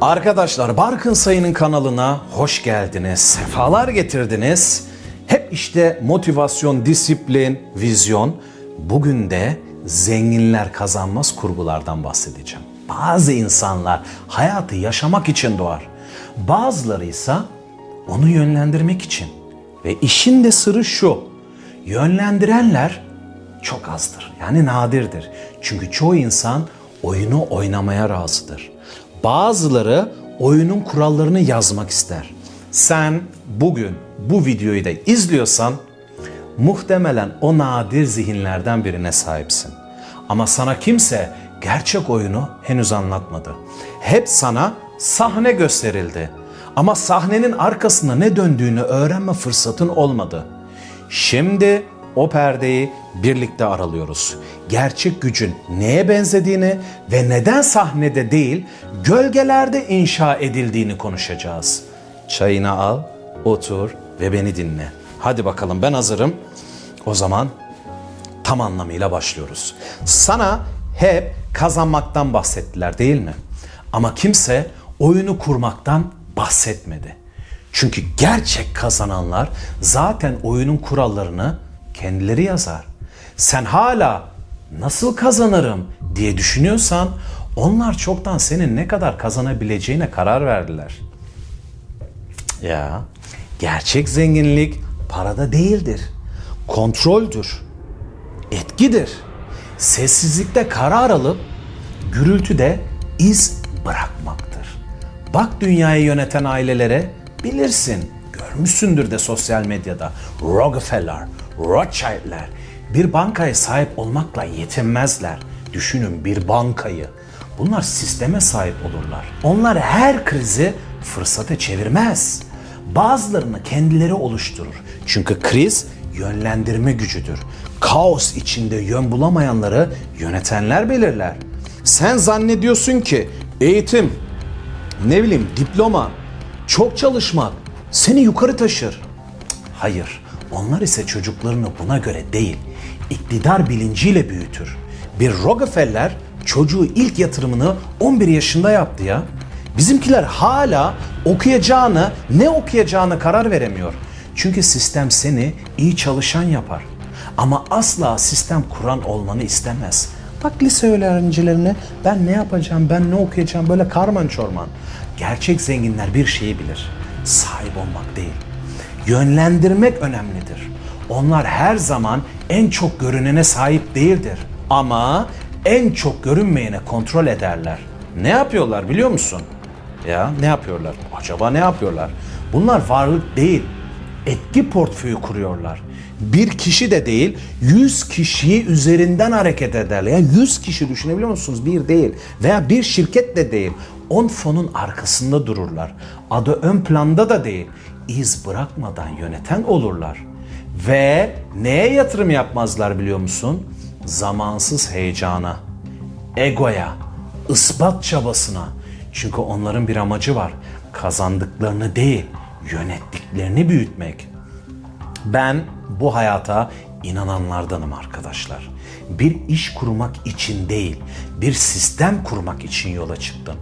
Arkadaşlar Barkın Sayın'ın kanalına hoş geldiniz. Sefalar getirdiniz. Hep işte motivasyon, disiplin, vizyon. Bugün de zenginler kazanmaz kurgulardan bahsedeceğim. Bazı insanlar hayatı yaşamak için doğar. Bazıları ise onu yönlendirmek için. Ve işin de sırrı şu. Yönlendirenler çok azdır. Yani nadirdir. Çünkü çoğu insan oyunu oynamaya razıdır. Bazıları oyunun kurallarını yazmak ister. Sen bugün bu videoyu da izliyorsan muhtemelen o nadir zihinlerden birine sahipsin. Ama sana kimse gerçek oyunu henüz anlatmadı. Hep sana sahne gösterildi. Ama sahnenin arkasında ne döndüğünü öğrenme fırsatın olmadı. Şimdi o perdeyi birlikte aralıyoruz. Gerçek gücün neye benzediğini ve neden sahnede değil, gölgelerde inşa edildiğini konuşacağız. Çayını al, otur ve beni dinle. Hadi bakalım ben hazırım. O zaman tam anlamıyla başlıyoruz. Sana hep kazanmaktan bahsettiler değil mi? Ama kimse oyunu kurmaktan bahsetmedi. Çünkü gerçek kazananlar zaten oyunun kurallarını kendileri yazar. Sen hala nasıl kazanırım diye düşünüyorsan onlar çoktan senin ne kadar kazanabileceğine karar verdiler. Ya gerçek zenginlik parada değildir. Kontroldür. Etkidir. Sessizlikte karar alıp gürültüde iz bırakmaktır. Bak dünyayı yöneten ailelere bilirsin. Görmüşsündür de sosyal medyada. Rockefeller, Rothschild'ler bir bankaya sahip olmakla yetinmezler. Düşünün bir bankayı. Bunlar sisteme sahip olurlar. Onlar her krizi fırsata çevirmez. Bazılarını kendileri oluşturur. Çünkü kriz yönlendirme gücüdür. Kaos içinde yön bulamayanları yönetenler belirler. Sen zannediyorsun ki eğitim, ne bileyim diploma, çok çalışmak seni yukarı taşır. Hayır, onlar ise çocuklarını buna göre değil, iktidar bilinciyle büyütür. Bir Rockefeller çocuğu ilk yatırımını 11 yaşında yaptı ya. Bizimkiler hala okuyacağını, ne okuyacağını karar veremiyor. Çünkü sistem seni iyi çalışan yapar. Ama asla sistem kuran olmanı istemez. Bak lise öğrencilerine ben ne yapacağım, ben ne okuyacağım böyle karman çorman. Gerçek zenginler bir şeyi bilir. Sahip olmak değil. Yönlendirmek önemlidir. Onlar her zaman en çok görünene sahip değildir. Ama en çok görünmeyene kontrol ederler. Ne yapıyorlar biliyor musun? Ya ne yapıyorlar? Acaba ne yapıyorlar? Bunlar varlık değil, etki portföyü kuruyorlar. Bir kişi de değil, 100 kişiyi üzerinden hareket ederler. Yani 100 kişi düşünebiliyor musunuz? Bir değil. Veya bir şirket de değil. 10 fonun arkasında dururlar. Adı ön planda da değil. İz bırakmadan yöneten olurlar. Ve neye yatırım yapmazlar biliyor musun? Zamansız heyecana, egoya, ispat çabasına. Çünkü onların bir amacı var. Kazandıklarını değil, yönettiklerini büyütmek. Ben bu hayata inananlardanım arkadaşlar. Bir iş kurmak için değil, bir sistem kurmak için yola çıktım.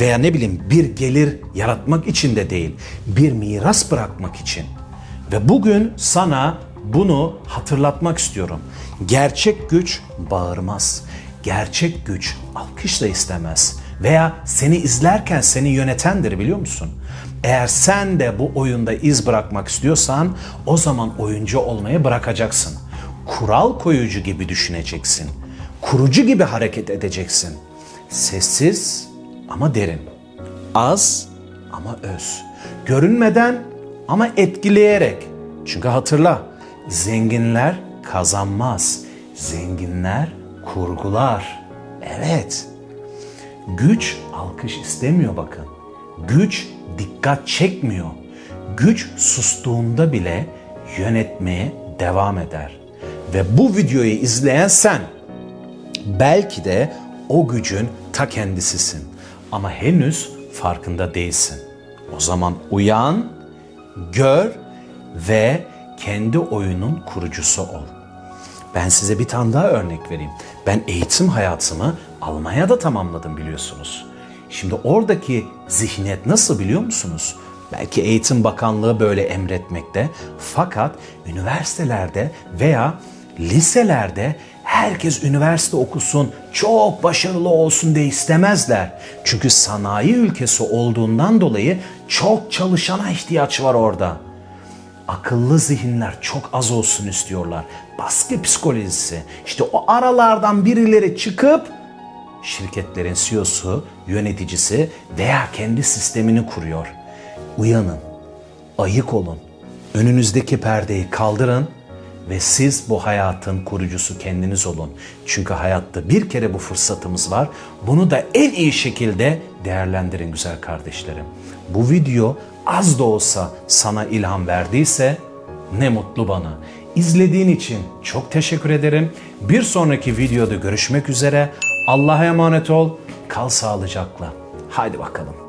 Veya ne bileyim bir gelir yaratmak için de değil, bir miras bırakmak için. Ve bugün sana bunu hatırlatmak istiyorum. Gerçek güç bağırmaz. Gerçek güç alkış da istemez. Veya seni izlerken seni yönetendir biliyor musun? Eğer sen de bu oyunda iz bırakmak istiyorsan o zaman oyuncu olmayı bırakacaksın. Kural koyucu gibi düşüneceksin. Kurucu gibi hareket edeceksin. Sessiz ama derin. Az ama öz. Görünmeden ama etkileyerek. Çünkü hatırla, zenginler kazanmaz. Zenginler kurgular. Evet. Güç alkış istemiyor bakın. Güç dikkat çekmiyor. Güç sustuğunda bile yönetmeye devam eder. Ve bu videoyu izleyen sen belki de o gücün ta kendisisin ama henüz farkında değilsin. O zaman uyan, gör ve kendi oyunun kurucusu ol. Ben size bir tane daha örnek vereyim. Ben eğitim hayatımı Almanya'da tamamladım biliyorsunuz. Şimdi oradaki zihniyet nasıl biliyor musunuz? Belki Eğitim Bakanlığı böyle emretmekte. Fakat üniversitelerde veya liselerde herkes üniversite okusun, çok başarılı olsun diye istemezler. Çünkü sanayi ülkesi olduğundan dolayı çok çalışana ihtiyaç var orada. Akıllı zihinler çok az olsun istiyorlar. Baskı psikolojisi. İşte o aralardan birileri çıkıp şirketlerin CEO'su, yöneticisi veya kendi sistemini kuruyor. Uyanın, ayık olun, önünüzdeki perdeyi kaldırın ve siz bu hayatın kurucusu kendiniz olun. Çünkü hayatta bir kere bu fırsatımız var. Bunu da en iyi şekilde değerlendirin güzel kardeşlerim. Bu video az da olsa sana ilham verdiyse ne mutlu bana. İzlediğin için çok teşekkür ederim. Bir sonraki videoda görüşmek üzere. Allah'a emanet ol. Kal sağlıcakla. Haydi bakalım.